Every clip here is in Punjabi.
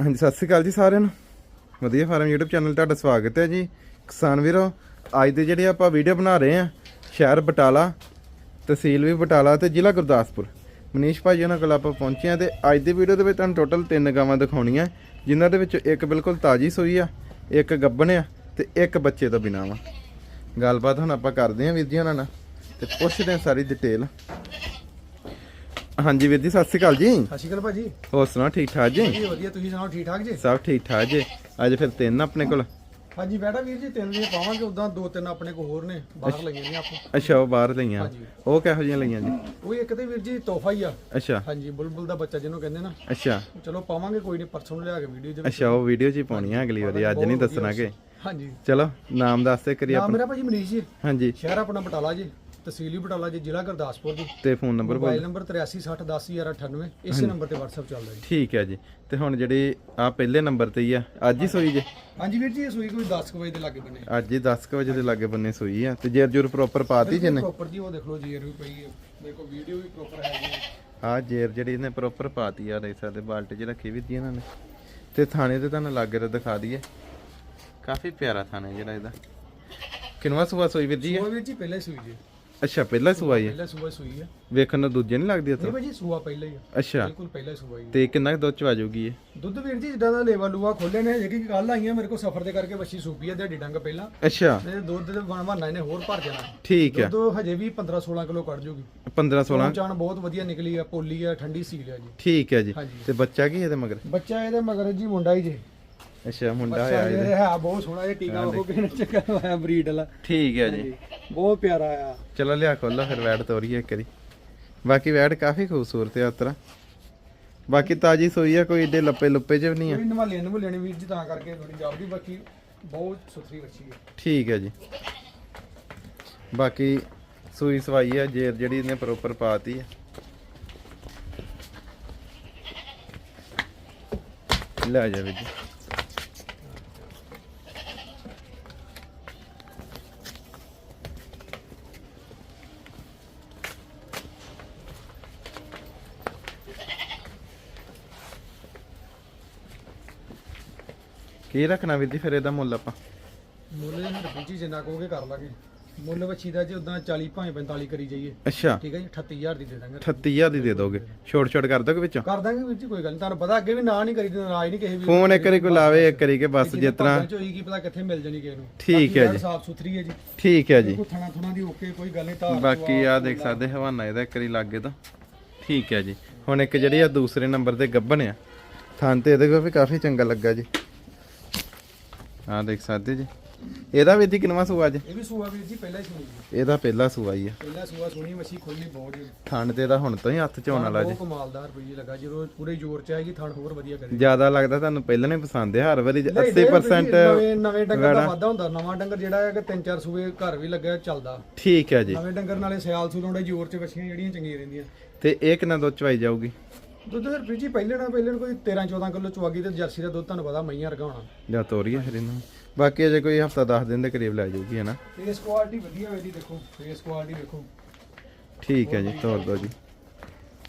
ਹਾਂਜੀ, ਸਤਿ ਸ਼੍ਰੀ ਅਕਾਲ ਜੀ ਸਾਰਿਆਂ ਨੂੰ। ਵਧੀਆ ਫਾਰਮ YouTube ਚੈਨਲ ਤੁਹਾਡਾ ਸਵਾਗਤ ਹੈ ਜੀ। ਕਿਸਾਨ ਵੀਰੋ, ਅੱਜ ਦੇ ਜਿਹੜੇ ਆਪਾਂ ਵੀਡੀਓ ਬਣਾ ਰਹੇ ਆ ਸ਼ਹਿਰ ਬਟਾਲਾ, ਤਹਿਸੀਲ ਵੀ ਬਟਾਲਾ ਤੇ ਜ਼ਿਲ੍ਹਾ ਗੁਰਦਾਸਪੁਰ। ਮਨੀਸ਼ ਭਾਜੀ ਉਹਨਾਂ ਕੋਲ ਆਪਾਂ ਪਹੁੰਚੇ ਆ ਤੇ ਅੱਜ ਦੀ ਵੀਡੀਓ ਦੇ ਵਿੱਚ ਤੁਹਾਨੂੰ ਟੋਟਲ ਤਿੰਨ ਗਾਵਾਂ ਦਿਖਾਉਣੀਆਂ। ਜਿਨ੍ਹਾਂ ਦੇ ਵਿੱਚੋਂ ਇੱਕ ਬਿਲਕੁਲ ਤਾਜੀ ਸੂਈ ਆ, ਇੱਕ ਗੱਬਣ ਆ ਤੇ ਇੱਕ ਬੱਚੇ ਤੋਂ ਬਿਨਾਂ ਵਾ। ਗੱਲਬਾਤ ਹੁਣ ਆਪਾਂ ਕਰਦੇ ਆ ਵੀਰ ਜੀ ਉਹਨਾਂ ਨਾਲ ਤੇ ਪੁੱਛਦੇ ਆ ਸਾਰੀ ਡਿਟੇਲ ਹਾਂਜੀ ਵੀਰ ਜੀ ਸਤਿ ਸ਼੍ਰੀ ਅਕਾਲ ਜੀ। ਸਤਿ ਸ਼੍ਰੀ ਅਕਾਲ ਭਾਜੀ। ਹੋਰ ਸੁਣਾਓ ਠੀਕ ਠਾਕ ਜੀ? ਜੀ ਵਧੀਆ। ਤੁਸੀਂ ਸੁਣਾਓ ਠੀਕ ਠਾਕ ਜੀ? ਸਭ ਠੀਕ ਠਾਕ ਜੀ। ਅੱਜ ਫਿਰ ਤਿੰਨ ਆਪਣੇ ਕੋਲ। ਹਾਂਜੀ ਬੈਠਾ ਵੀਰ ਜੀ ਤਿੰਨ ਦੀਆਂ ਪਾਵਾਂਗੇ ਉਦਾਂ ਦੋ ਤਿੰਨ ਆਪਣੇ ਕੋਲ ਹੋਰ ਨੇ ਬਾਹਰ ਲਈਆਂ ਨੇ ਆਪਾਂ। ਅੱਛਾ ਉਹ ਬਾਹਰ ਲਈਆਂ। ਉਹ ਕਿਹੋ ਜਿਹੀਆਂ ਲਈਆਂ ਜੀ? ਉਹ ਇੱਕ ਤੇ ਵੀਰ ਜੀ ਤੋਹਫਾ ਹੀ ਆ। ਅੱਛਾ। ਹਾਂਜੀ ਬੁਲਬੁਲ ਦਾ ਬੱਚਾ ਜਿਹਨੂੰ ਕਹਿੰਦੇ ਨਾ। ਅੱਛਾ। ਚਲੋ ਪਾਵਾਂਗੇ ਕੋਈ ਨਹੀਂ ਪਰਸੋਂ ਲਿਆ ਕੇ ਵੀਡੀਓ ਦੇ ਵਿੱਚ ਅੱਛਾ ਉਹ ਵੀਡੀਓ 'ਚ ਹੀ ਪਾਉਣੀ ਆ ਅਗਲੀ ਵਾਰੀ ਅੱਜ ਨਹੀਂ ਦੱਸਣਾ ਕਿ ਹਾਂਜੀ। ਚਲੋ ਨਾਮ ਦੱਸ ਦੇ ਕਰੀ ਨਾਮ ਆਪਣਾ। ਮੇਰਾ ਭਾਜੀ ਮਨੀਸ਼ ਜੀ। ਹਾਂਜੀ। ਸ਼ਹਿਰ ਆਪਣਾ ਬਟਾਲਾ ਜੀ। ਤਹਿਸੀਲ ਬਟਾਲਾ ਜੀ ਜ਼ਿਲ੍ਹਾ ਗੁਰਦਾਸਪੁਰ ਜੀ। ਤੇ ਫੋਨ ਨੰਬਰ ਮੋਬਾਈਲ ਨੰਬਰ 8360101198 ਇਸੇ ਨੰਬਰ ਤੇ WhatsApp ਚੱਲਦਾ ਜੀ। ਠੀਕ ਹੈ ਜੀ। ਤੇ ਹੁਣ ਜਿਹੜੀ ਆ ਪਹਿਲੇ ਨੰਬਰ ਤੇ ਹੀ ਆ ਅੱਜ ਹੀ ਸੋਈ ਜੇ? ਹਾਂਜੀ ਵੀਰ ਜੀ ਇਹ ਸੂਈ ਕੋਈ 10 ਕੁ ਵਜੇ ਦੇ ਲਾਗੇ ਬਣੇ ਅੱਜ ਹੀ 10 ਕੁ ਵਜੇ ਦੇ ਲਾਗੇ ਬੰਨੇ ਸੋਈ ਆ। ਤੇ ਜੇਰ ਜੁਰ ਪ੍ਰੋਪਰ ਪਾਤੀ ਜਿਹਨੇ? ਪ੍ਰੋਪਰ ਜੀ ਉਹ ਦੇਖ ਲਓ ਜੀ ਵੀ ਪਈ ਹੈ ਦੇਖੋ ਵੀਡੀਓ ਵੀ ਪ੍ਰੋਪਰ ਹੈ ਜੀ ਆ ਜੇਰ ਜਿਹੜੀ ਇਹਨੇ ਪ੍ਰੋਪਰ ਪਾਤੀ ਆ ਦੇਖ ਸਕਦੇ ਬਾਲਟੇ 'ਚ ਰੱਖੀ ਵੀ ਦੀ ਇਹਨਾਂ ਨੇ। ਤੇ ਥਾਣੇ ਤੇ ਤੁਹਾਨੂੰ ਲਾਗੇ ਰ ਦਿਖਾ ਦਈਏ। ਕਾਫੀ ਪਿਆਰਾ ਥਾਣਾ ਜਿਹੜਾ ਇਹਦਾ। ਕਿਨਵਾ ਸੁਆ ਸੋਈ ਵੀਰ ਜੀ ਉਹ ਵੀਰ ਜੀ ਪਹਿਲਾਂ ਸੂਈ ਜੀ। ਅੱਛਾ ਪਹਿਲਾ ਸੂਆ ਹੀ ਹੈ? ਪਹਿਲਾਂ ਸੂਆ ਸੂਈ ਹੈ। ਵੇਖਣ ਨੂੰ ਦੂਜੇ ਨਹੀਂ ਲੱਗਦੀ ਨਹੀਂ ਉਤੋਂ ਭਾਜੀ ਸੂਆ ਪਹਿਲਾਂ ਹੀ ਆ ਅੱਛਾ। ਬਿਲਕੁਲ ਪਹਿਲਾਂ ਹੀ ਸੂਆ ਹੀ ਆ। ਤੇ ਕਿੰਨਾ ਕੁ ਦੁੱਧ ਚ ਆ ਜਾਊਗੀ ਇਹ? ਦੁੱਧ ਵੀਰ ਜੀ ਜਿੱਦਾਂ ਦਾ ਲੇਵਾ ਲੂਆ ਖੋਲੇ ਨੇ ਜੇ ਕਿ ਕੱਲ ਆਈਆਂ ਮੇਰੇ ਕੋਲ ਸਫਰ ਦੇ ਕਰਕੇ ਵੱਛੀ ਸੂਪੀ ਆ ਦਿਹਾੜੀ ਡੰਗ ਪਹਿਲਾਂ। ਅੱਛਾ। ਤੇ ਦੁੱਧ ਦੇ ਬਣ ਬਣਾ ਇਹਨੇ ਹੋਰ ਭਰ ਜਾਣਾ ਠੀਕ ਹੈ। ਦੁੱਧ ਹਜੇ ਵੀ 15 16 ਕਿਲੋ ਕੱਢ ਜੂਗੀ। 15 16 ਚਾਣ ਬਹੁਤ ਵਧੀਆ ਨਿਕਲੀ ਆ ਪੋਲੀ ਆ ਠੰਡੀ ਸੀਲ ਆ ਜੀ। ਠੀਕ ਹੈ ਜੀ। ਹਾਂਜੀ। ਤੇ ਬੱਚਾ ਕੀ ਇਹਦੇ ਮਗਰ? ਬੱਚਾ ਇਹਦੇ ਮਗਰ ਜੀ ਮੁੰਡਾ ਹੀ ਜੇ। ਅੱਛਾ ਮੁੰਡਾ ਬੱਚਾ ਆਇਆ ਇਹ ਹੈ ਬਹੁਤ ਸੋਹਣਾ ਇਹ ਟੀਕਾ ਉਹ ਕਿਹਨੇ ਚੱਕਾ ਹੋਇਆ ਬਰੀਡ ਵਾਲਾ। ਠੀਕ ਹੈ ਜੀ। ਬਹੁਤ ਪਿਆਰਾ ਆ ਚਲੋ ਲਿਆ ਖੋਲੋ ਫਿਰ ਵੈਟ ਤੋਰੀਏ ਇੱਕ ਵਾਰੀ। ਬਾਕੀ ਵੈਟ ਕਾਫੀ ਖੂਬਸੂਰਤ ਹੈ ਉਤਰਾ। ਬਾਕੀ ਤਾਜੀ ਸੋਈ ਆ ਕੋਈ ਏਡੇ ਲੱਪੇ ਲੁੱਪੇ ਚ ਵੀ ਨਹੀਂ ਆ। ਕੋਈ ਨਵਾਲੇ ਨਵਾਲੇ ਨੇ ਵੀਰ ਜੀ ਤਾਂ ਕਰਕੇ ਥੋੜੀ ਜਾਪਦੀ ਬਾਕੀ ਬਹੁਤ ਸੁਥਰੀ ਬੱਚੀ ਹੈ ਠੀਕ ਹੈ ਜੀ। ਬਾਕੀ ਸੂਈ ਸਵਾਈ ਆ ਜੇਰ ਜਿਹੜੀ ਇਹਨੇ ਪ੍ਰੋਪਰ ਪਾਤੀ ਆ। ਲੈ ਜਾ ਵੀਰ ਜੀ। ਕੀ ਰੱਖਣਾ ਵੀਰ ਜੀ ਫਿਰ ਇਹਦਾ ਮੁੱਲ ਆਪਾਂ? ਮੁੱਲ ਵੀਰ ਜੀ ਜਿੰਨਾ ਕਹੋਗੇ ਕਰ ਲਾਂਗੇ। ਮੁੱਲ ਬੱਚੀ ਦਾ ਜੀ ਉਦਾਂ 40 ਭਾਵੇਂ 45 ਕਰੀ ਜਾਈਏ। ਅੱਛਾ। ਠੀਕ ਹੈ ਜੀ 38000 ਦੀ ਦੇ ਦਾਂਗੇ। 38000 ਦੀ ਦੇ ਦੋਗੇ। ਛੋਟ ਛੋਟ ਕਰ ਦੋਗੇ ਵਿੱਚੋਂ? ਕਰ ਦਾਂਗੇ ਵੀਰ ਜੀ ਕੋਈ ਗੱਲ ਨਹੀਂ ਤੁਹਾਨੂੰ ਪਤਾ ਅੱਗੇ ਵੀ ਨਾ ਨਹੀਂ ਕਰੀ ਤੇ ਨਾਰਾਜ਼ ਨਹੀਂ ਕਿਸੇ ਵੀ ਫੋਨ ਇੱਕ ਵਾਰੀ ਕੋਈ ਲਾਵੇ ਇੱਕ ਵਾਰੀ ਕੇ ਬਸ ਜਿਸ ਤਰ੍ਹਾਂ ਹੋਈ ਕੀ ਪਤਾ ਕਿੱਥੇ ਮਿਲ ਜਾਣੀ ਕਿਸੇ ਨੂੰ। ਠੀਕ ਹੈ ਜੀ। ਸਾਫ਼ ਸੁਥਰੀ ਹੈ ਜੀ। ਠੀਕ ਹੈ ਜੀ। ਕੋਈ ਥਣਾ ਥੁਣਾ ਦੀ ਓਕੇ ਕੋਈ ਗੱਲ ਨਹੀਂ ਧਾਰ ਬਾਕੀ ਆ ਦੇਖ ਸਕਦੇ ਹਵਾਨਾ ਇਹਦਾ ਇੱਕ ਵਾਰੀ ਲੱਗੇ ਤਾਂ। ਠੀਕ ਹੈ ਜੀ। ਹੁਣ ਇੱਕ ਜਿਹੜੀ ਆ ਦੂਸਰੇ ਨੰਬਰ ਤੇ ਗੱਬਣ ਆ। ਥਾਂ ਤੇ ਇਹਦੇ ਕੋਲ ਵੀ ਕਾਫੀ ਚੰਗਾ ਲੱਗਾ ਜੀ। ਆ ਦੇਖ ਸਕਦੇ ਜੀ। ਇਹਦਾ ਵੀ ਦੀ ਕਿੰਨਵਾ ਸੂਆ ਜੀ ਇਹ ਵੀ ਸੂਆ ਵੀਰ ਜੀ ਪਹਿਲਾਂ ਹੀ ਸੁਣੀ ਜੀ। ਇਹਦਾ ਪਹਿਲਾ ਸੂਆ ਹੀ ਆ। ਪਹਿਲਾਂ ਸੂਆ ਸੁਣੀ ਮੱਛੀ ਖੁੱਲਣੀ ਬਹੁਤ ਜੀ। ਥਣ ਤੇ ਇਹਦਾ ਹੁਣ ਤੋਂ ਹੀ ਹੱਥ ਚ ਆਉਣ ਵਾਲਾ ਜੀ। ਬਹੁਤ ਕਮਾਲਦਾਰ ਪਈ ਲੱਗਾ ਜਦੋਂ ਪੂਰੇ ਜ਼ੋਰ ਚ ਆਏਗੀ ਥਣ ਹੋਰ ਵਧੀਆ ਕਰੇ ਜ਼ਿਆਦਾ ਲੱਗਦਾ ਤੁਹਾਨੂੰ ਪਹਿਲਾਂ ਨੇ ਪਸੰਦ ਹੈ ਹਰ ਵਾਰੀ ਨਹੀਂ, ਨਹੀਂ, 80% ਨਵੇਂ ਨਵੇਂ ਡੰਗਰ ਦਾ। ਵਾਧਾ ਹੁੰਦਾ ਨਵਾਂ ਡੰਗਰ ਜਿਹੜਾ ਹੈ ਕਿ ਤਿੰਨ ਚਾਰ ਸੂਏ ਘਰ ਵੀ ਲੱਗਿਆ ਚੱਲਦਾ। ਠੀਕ ਹੈ ਜੀ। ਨਵੇਂ ਡੰਗਰ ਨਾਲੇ ਸਿਆਲ ਸੂਲੋਂਡੇ ਜ਼ੋਰ ਚ ਵੱਛੀਆਂ ਜਿਹੜੀਆਂ ਚੰਗੀਆਂ ਰਹਿੰਦੀਆਂ। ਤੇ ਇਹ ਕਿੰਨਾ ਦੁੱਧ ਚਵਾਈ ਜਾਊਗੀ? ਦੁੱਧ ਫਿਰ ਵੀਰ ਜੀ ਪਹਿਲੇ ਨਾਲ ਪਹਿਲੇ ਨੂੰ ਕੋਈ 13 14 ਕਿਲੋ ਚਵਾਗੀ ਤੇ ਜਰਸੀ ਦਾ ਦੁੱਧ ਤੁਹਾਨੂੰ ਪਤਾ ਮਈਆਂ ਵਰਗਾ ਹੋਣਾ। ਜਾਂ ਤੋਰੀਏ ਫਿਰ ਇਹਨੂੰ ਬਾਕੀ ਅਜੇ ਕੋਈ ਹਫਤਾ 10 ਦਿਨ ਦੇ ਕਰੀਬ ਲੈ ਜਾਊਗੀ ਹੈ ਨਾ ਫੇਸ ਕੁਆਲਿਟੀ ਵਧੀਆ ਹੋਈ ਦੀ ਦੇਖੋ ਫੇਸ ਕੁਆਲਿਟੀ ਦੇਖੋ। ਠੀਕ ਹੈ ਜੀ ਤੋਰ ਦੋ ਜੀ।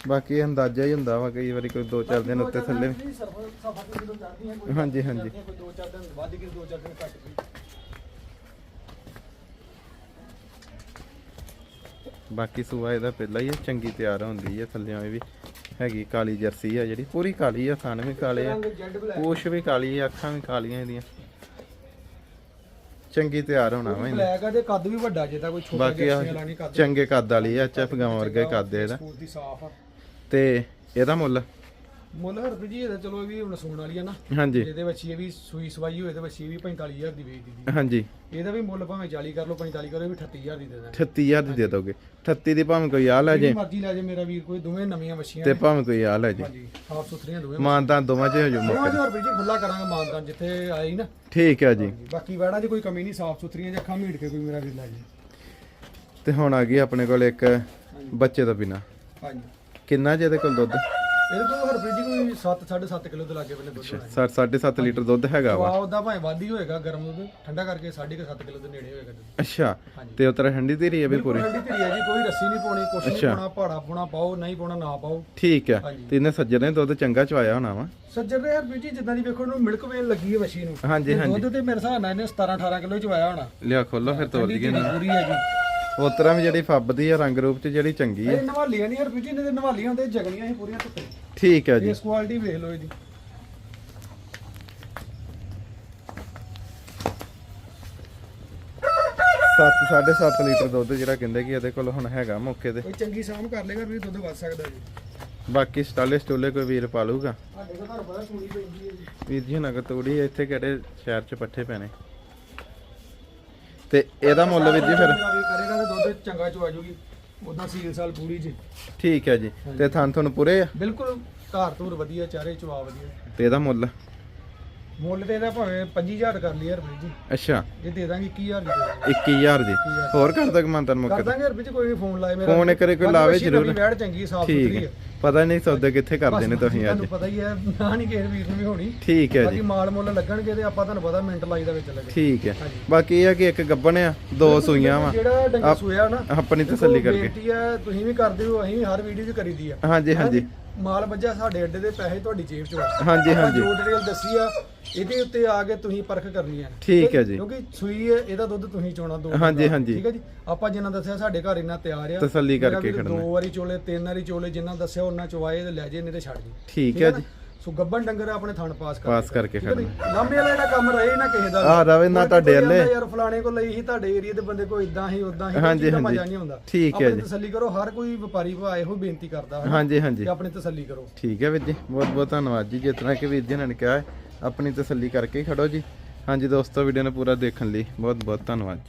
ਬਾਕੀ ਇਹ ਅੰਦਾਜ਼ਾ ਹੀ ਹੁੰਦਾ ਵਾ ਕਈ ਵਾਰੀ ਕੋਈ 2-4 ਦਿਨ ਉੱਤੇ ਥੱਲੇ ਵੀ- ਸਫਾ ਕੋਈ ਹਾਂਜੀ ਹਾਂਜੀ। ਕੋਈ ਦੋ ਚਾਰ ਦਿਨ ਵੱਧ ਗਈ ਦੋ ਚਾਰ ਦਿਨ ਘੱਟ ਗਈ ਬਾਕੀ ਸੂਆ ਇਹਦਾ ਪਹਿਲਾਂ ਹੀ ਹੈ, ਚੰਗੀ ਤਿਆਰ ਹੁੰਦੀ ਹੈ ਇਹ ਵੀ। ਹੈਗੀ ਕਾਲੀ ਜਰਸੀ ਆ ਜਿਹੜੀ ਪੂਰੀ ਕਾਲੀ ਆ ਥਣ ਵੀ ਕਾਲੇ ਆ ਪੂਛ ਵੀ ਕਾਲੀ ਆ ਅੱਖਾਂ ਵੀ ਕਾਲੀਆਂ ਇਹਦੀਆਂ। ਚੰਗੀ ਤਿਆਰ ਹੋਣਾ ਵਾ ਇਹਨੇ। ਬਲੈਕ ਆ ਤੇ ਕੱਦ ਵੀ ਵੱਡਾ ਜੇ ਤਾਂ ਕੋਈ ਛੋਟਾ ਜਿਹਾ ਨਹੀਂ ਕੱਦ। ਚੰਗੇ ਕੱਦ ਵਾਲੀ ਆ ਐਚਐਫ ਗਾਵਾਂ ਵਰਗਾ ਕੱਦ ਇਹਦਾ। ਤੇ ਇਹਦਾ ਮੁੱਲ? ਮੁੱਲ ਹਰਪ੍ਰੀਤ ਜੀ ਇਹਦਾ ਚਲੋ ਇਹ ਵੀ ਹੁਣ ਸੂਣ ਵਾਲੀ ਆ ਨਾ। ਹਾਂਜੀ। ਇਹਦੇ ਵਿੱਚ ਇਹ ਵੀ ਸੂਈ ਸਵਾਈ ਹੋਏ ਤੇ ਵਿੱਚ ਇਹ ਵੀ 45000 ਦੀ ਵੇਚ ਦਿੱਤੀ। ਹਾਂਜੀ। ਇਹਦਾ ਵੀ ਮੁੱਲ ਭਾਵੇਂ 40 ਕਰ ਲਓ 45 ਕਰੋ ਇਹ ਵੀ 38000 ਦੀ ਦੇ ਦਾਂਗੇ। 38000 ਦੀ ਦੇ ਦੋਗੇ। 38 ਦੀ ਭਾਵੇਂ ਕੋਈ ਆ ਲੈ ਜੇ। ਮਰਜ਼ੀ ਲੈ ਜੇ ਮੇਰਾ ਵੀਰ ਕੋਈ ਦੋਵੇਂ ਨਵੀਆਂ ਵੱਛੀਆਂ ਤੇ ਭਾਵੇਂ ਕੋਈ ਆ ਲੈ ਜੇ। ਹਾਂਜੀ ਸਾਫ਼ ਸੁਥਰੀਆਂ ਦੋਵੇਂ ਮਾਨਦਾਨ ਦੋਵਾਂ ਚ ਹੋ ਦੋਵਾਂ ਮੁੱਕ। ਜੋ ਹਰਪ੍ਰੀਤ ਜੀ ਖੁੱਲਾ ਕਰਾਂਗੇ ਮਾਨਦਾਨ ਜਿੱਥੇ ਆਈ ਨਾ। ਠੀਕ ਹੈ ਜੀ। ਬਾਕੀ ਵੈੜਾਂ 'ਚ ਕੋਈ ਕਮੀ ਨਹੀਂ ਸਾਫ਼ ਸੁਥਰੀਆਂ ਜੇ ਅੱਖਾਂ ਮੀਟ ਕੇ ਕੋਈ ਮੇਰਾ ਵੀਰ ਲੈ ਜੇ। ਤੇ ਹੁਣ ਆ ਗਈ ਆਪਣੇ ਕੋਲ ਇੱਕ ਬੱਚੇ ਤੋਂ ਬਿਨਾ। ਹਾਂਜੀ। ਕਿੰਨਾ ਜਿਹਦੇ ਕੋਲ ਦੁੱਧ? ਇਹਦੇ ਕੋਲ ਹਰਪ੍ਰੀਤ ਜੀ ਕੋਈ 7 7.5 ਕਿਲੋ ਦੇ ਲਾਗੇ ਬੰਨੇ ਦੁੱਧ ਹੋਣਾ 7.5 ਲੀਟਰ ਦੁੱਧ ਹੈਗਾ ਵਾ। ਵਾਹ ਉਹਦਾ ਭਾਵੇਂ ਵੱਧ ਹੀ ਹੋਏਗਾ ਗਰਮ ਦੁੱਧ ਠੰਡਾ ਕਰਕੇ 7.5 ਕਿਲੋ ਦੇ ਨੇੜੇ ਹੋਏਗਾ ਦੁੱਧ। ਅੱਛਾ। ਤੇ ਉਤਰਾ ਠੰਡੀ ਧੀਰੀ ਹੈ ਵੀ ਪੂਰੀ? ਠੰਡੀ ਧੀਰੀ ਹੈ ਜੀ ਕੋਈ ਰੱਸੀ ਨਹੀਂ ਪਾਉਣੀ ਕੁਛ ਨਹੀਂ। ਪਾਉਣਾ ਭਾੜਾ ਪਾਉਣਾ ਪਾਓ ਨਹੀਂ ਪਾਉਣਾ ਨਾ ਪਾਓ। ਠੀਕ ਹੈ। ਤੇ ਇਹਨੇ ਸੱਜਰ ਨੇ ਦੁੱਧ ਚੰਗਾ ਚਵਾਇਆ ਹੋਣਾ ਵਾ। ਸੱਜਰ ਦੇ ਹਰਪ੍ਰੀਤ ਜੀ ਜਿੱਦਾਂ ਦੀ ਵੇਖੋ ਇਹਨੂੰ ਮਿਲਕ ਵੇਨ ਲੱਗੀ ਹੈ ਵਸ਼ੀ ਨੂੰ। ਹਾਂਜੀ ਤੇ ਹਾਂਜੀ। ਦੁੱਧ ਤੇ ਮੇਰੇ ਹਿਸਾਬ ਨਾਲ ਇਹਨੇ 17 18 ਕਿਲੋ ਚਵਾਇਆ ਹੋਣਾ। ਲਿਆ ਖੋਲੋ ਫਿਰ ਤੋੜ ਦਈਏ ਪੂਰੀ ਹੈ ਜੀ ਉਤਰਾ ਵੀ ਜਿਹੜੀ ਫੱਬਦੀ ਆ ਰੰਗ ਰੂਪ ਚ ਜਿਹੜੀ ਚੰਗੀ ਇਹ ਨਵਾਲੀਆਂ ਨਹੀਂ ਹਰਪ੍ਰੀਤ ਜੀ ਇਹਦੇ ਨਵਾਲੀਆਂ ਹੁੰਦੇ ਜਗਣੀਆਂ ਸੀ ਪੂਰੀਆਂ ਧੁੱਪੇ। ਠੀਕ ਹੈ ਜੀ। ਇਸ ਕੁਆਲਿਟੀ ਵੇਖ ਲਓ ਇਹਦੀ। ਸੱਤ ਸਾਢੇ ਸੱਤ ਲੀਟਰ ਦੁੱਧ ਜਿਹੜਾ ਕਹਿੰਦੇ ਕਿ ਇਹਦੇ ਕੋਲ ਹੁਣ ਹੈਗਾ ਮੌਕੇ ਤੇ। ਕੋਈ ਚੰਗੀ ਸਾਮ ਕਰ ਲੇਗਾ ਵੀ ਦੁੱਧ ਵੱਧ ਸਕਦਾ ਜੀ। ਬਾਕੀ ਸਟਾਲੇ ਸਟੂਲੇ ਕੋਈ ਵੀਰ ਪਾ ਲੂਗਾ ਸਾਡੇ ਤੁਹਾਨੂੰ ਪਤਾ ਸੂਣੀ ਪੈਂਦੀ ਹੈ ਜੀ। ਵੀਰ ਜੀ ਨਗਰ ਤੋੜੀ ਇੱਥੇ ਕਿਹੜੇ ਸ਼ਹਿਰ ਚ ਪੱਠੇ ਪੈਣੇ? ਤੇ ਇਹਦਾ ਮੁੱਲ ਵੀਰ ਜੀ ਫਿਰ। ਵੀ ਕਰੇਗਾ ਤੇ ਦੁੱਧ ਚੰਗਾ ਚਵਾ ਜੂਗੀ। ਉਦਾਂ ਸੀਲ ਸਾਲ ਪੂਰੀ ਜੀ। ਠੀਕ ਹੈ ਜੀ। ਤੇ ਥਾਂ ਤੁਹਾਨੂੰ ਪੂਰੇ ਆ? ਬਿਲਕੁਲ ਧਾਰ ਧੂਰ ਵਧੀਆ ਚਾਰੇ ਚਵਾ ਵਧੀਆ। ਤੇ ਇਹਦਾ ਮੁੱਲ? ਮੁੱਲ ਤੇ ਇਹਦਾ ਭਾਵੇਂ 25000 ਕਰ ਲਈ ਹਰਪ੍ਰੀਤ ਜੀ। ਅੱਛਾ। ਜੇ ਦੇ ਦਾਂਗੇ 21000 ਦੀ ਦੇ ਦਾਂਗੇ। 21000 ਦੀ। ਹੋਰ ਕਰ ਤੱਕ ਮੰਨ ਤਨ ਕਰ ਮੁੱਕ ਦਾਂਗੇ ਹਰਪ੍ਰੀਤ ਜੀ ਕੋਈ ਵੀ ਫੋਨ ਲਾਏ ਮੇਰਾ। ਫੋਨ ਇੱਕ ਵਾਰੀ ਕੋਈ ਬਾਕੀ ਲਾਵੇ ਜ਼ਰੂਰ। ਵੈੜ ਚੰਗੀ ਸਾਫ਼ ਠੀਕ ਸੁਥਰੀ ਹੈ। ਹੈ। ਪਤਾ ਨਹੀਂ ਸੌਦੇ ਕਿੱਥੇ ਕਰਦੇ ਨੇ ਤੁਸੀਂ ਅੱਜ। ਤੁਹਾਨੂੰ ਪਤਾ ਹੀ ਹੈ ਨਾ ਨਹੀਂ ਕਿਸੇ ਵੀਰ ਨੂੰ ਵੀ ਹੋਣੀ। ਠੀਕ ਹੈ ਬਾਕੀ ਜੀ ਮਾਲ ਮੁੱਲ ਲੱਗਣਗੇ ਤੇ ਆਪਾਂ ਤੁਹਾਨੂੰ ਪਤਾ ਮਿੰਟ ਲਾਈ ਦਾ ਵਿੱਚ ਲੱਗੇ ਠੀਕ ਹੈ। ਬਾਕੀ ਇਹ ਆ ਕਿ ਇੱਕ ਗੱਬਣ ਆ ਦੋ ਸੂਈਆਂ ਵਾ। ਜਿਹੜਾ ਡੰਗਰ ਸੋਇਆ ਨਾ ਆਪਣੀ ਤਸੱਲੀ ਕਰਕੇ। ਬੇਨਤੀ ਹੈ ਤੁਸੀਂ ਵੀ ਕਰਦੇ ਹੋ ਅਸੀਂ ਹਰ ਵੀਡੀਓ 'ਚ ਕਰੀਦੀ ਆ। ਹਾਂਜੀ ਹਾਂਜੀ। ਮਾਲ ਵੱਜਾ ਸਾਡੇ ਅੱਡੇ ਦੇ ਪੈਸੇ ਤੁਹਾਡੀ ਜੇਬ 'ਚ ਹਾਂਜੀ ਆਪਾਂ ਹਾਂਜੀ। ਜੋ ਡਿਟੇਲ ਦੱਸੀ ਆ ਇਹਦੇ ਉੱਤੇ ਆ ਕੇ ਤੁਸੀਂ ਪਰਖ ਕਰਨੀ ਹੈ ਠੀਕ ਹੈ ਜੀ। ਕਿਉਂਕਿ ਸੂਈ ਹੈ ਇਹਦਾ ਦੁੱਧ ਤੁਸੀਂ ਚੋਣਾ ਦੋ ਹਾਂਜੀ। ਹਾਂਜੀ। ਠੀਕ ਹੈ ਜੀ। ਆਪਾਂ ਜਿੰਨਾ ਦੱਸਿਆ ਸਾਡੇ ਘਰ ਇੰਨਾ ਤਿਆਰ ਆ। ਤਸੱਲੀ ਮੇਰਾ ਕਰਕੇ ਵੀਰ ਖੜਨਾ। ਦੋ ਵਾਰੀ ਚੋਲੇ ਤਿੰਨ ਵਾਰੀ ਚੋਲੇ ਜਿੰਨਾ ਦੱਸਿਆ ਉਹਨਾਂ ਚਵਾਏ ਤੇ ਲੈ ਜੇ ਨਹੀਂ ਤੇ ਛੱਡ ਜੀ। ਠੀਕ ਹੈ ਜੀ। ਸੋ ਗੱਬਨ ਡੰਗਰ ਆਪਣੇ ਥਣ ਪਾਸ ਕਰ ਪਾਸ ਕਰਕੇ ਖੜਨਾ। ਲਾਂਬੇ ਵਾਲਾ ਜਿਹੜਾ ਕੰਮ ਰਹੇ ਨਾ ਕਿਸੇ ਦਾ ਆ ਰਵੇ ਨਾ ਕੋਈ ਤੁਹਾਡੇ ਕਹਿੰਦਾ ਵੱਲੇ। ਯਾਰ ਫਲਾਣੇ ਕੋਲ ਲਈ ਸੀ ਤੁਹਾਡੇ ਏਰੀਆ ਦੇ ਬੰਦੇ ਕੋਈ ਇਦਾਂ ਹੀ ਉਦਾਂ ਹੀ ਹਾਂਜੀ, ਇਹਦਾ ਹਾਂਜੀ। ਮਜ਼ਾ ਨਹੀਂ ਹੁੰਦਾ ਠੀਕ ਹੈ ਆਪਣੀ ਜੀ। ਤਸੱਲੀ ਕਰੋ ਹਰ ਕੋਈ ਵਪਾਰੀ ਭਾ ਇਹੋ ਬੇਨਤੀ ਕਰਦਾ ਹੈ ਹਾਂਜੀ ਹਾਂਜੀ। ਕਿ ਆਪਣੀ ਤਸੱਲੀ ਕਰੋ। ਠੀਕ ਹੈ ਵੀਰ ਜੀ ਬਹੁਤ ਬਹੁਤ ਧੰਨਵਾਦ ਜੀ ਜਿਸ ਤਰ੍ਹਾਂ ਕਿ ਵੀਰ ਜੀ ਨੇ ਕਿਹਾ ਹੈ ਆਪਣੀ ਤਸੱਲੀ ਕਰਕੇ ਹੀ ਖੜੋ ਜੀ। ਹਾਂਜੀ ਦੋਸਤੋ ਵੀਡੀਓ ਨੂੰ ਪੂਰਾ ਦੇਖਣ ਲਈ ਬਹੁਤ ਬਹੁਤ ਧੰਨਵਾਦ ਜੀ।